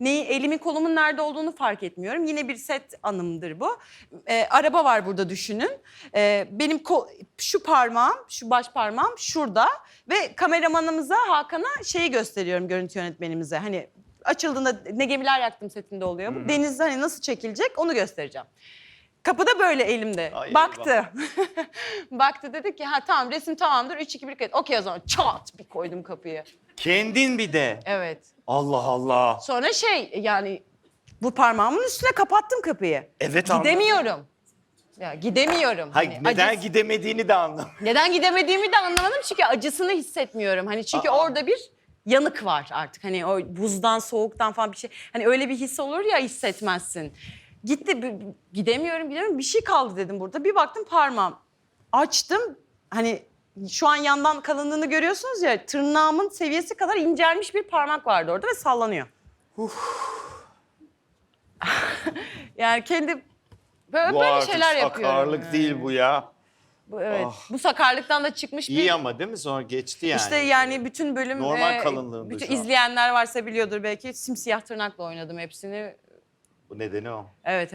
neyi elimin kolumun nerede olduğunu fark etmiyorum. Yine bir set anımdır bu. Ee, araba var burada düşünün. Ee, benim şu parmağım, şu baş parmağım şurada ve kameramanımıza Hakan'a şeyi gösteriyorum görüntü yönetmenimize. Hani açıldığında ne gemiler yaktım setinde oluyor. Bu denizde hani nasıl çekilecek onu göstereceğim. Kapıda böyle elimde. Ay, Baktı. Baktı dedi ki ha tamam resim tamamdır 3 2 1 kayıt. Okey o zaman çat bir koydum kapıyı. Kendin bir de. Evet. Allah Allah. Sonra şey yani bu parmağımın üstüne kapattım kapıyı. Evet anladım. Gidemiyorum. Ya gidemiyorum. Hayır Hani neden acısı- gidemediğini de anlam. neden gidemediğimi de anlamadım çünkü acısını hissetmiyorum. Hani çünkü Aa. orada bir yanık var artık. Hani o buzdan, soğuktan falan bir şey. Hani öyle bir his olur ya hissetmezsin. Gitti b- gidemiyorum gidemiyorum bir şey kaldı dedim burada. Bir baktım parmağım. Açtım. Hani şu an yandan kalınlığını görüyorsunuz ya tırnağımın seviyesi kadar incelmiş bir parmak vardı orada ve sallanıyor. yani kendi böyle, Bu böyle artık şeyler yapıyorum. sakarlık değil bu ya. Bu, evet. Ah. Bu sakarlıktan da çıkmış bir İyi ama değil mi? Sonra geçti yani. işte yani bütün bölüm Normal kalınlığında bütün izleyenler varsa biliyordur belki simsiyah tırnakla oynadım hepsini. Bu nedeni o. Evet evet.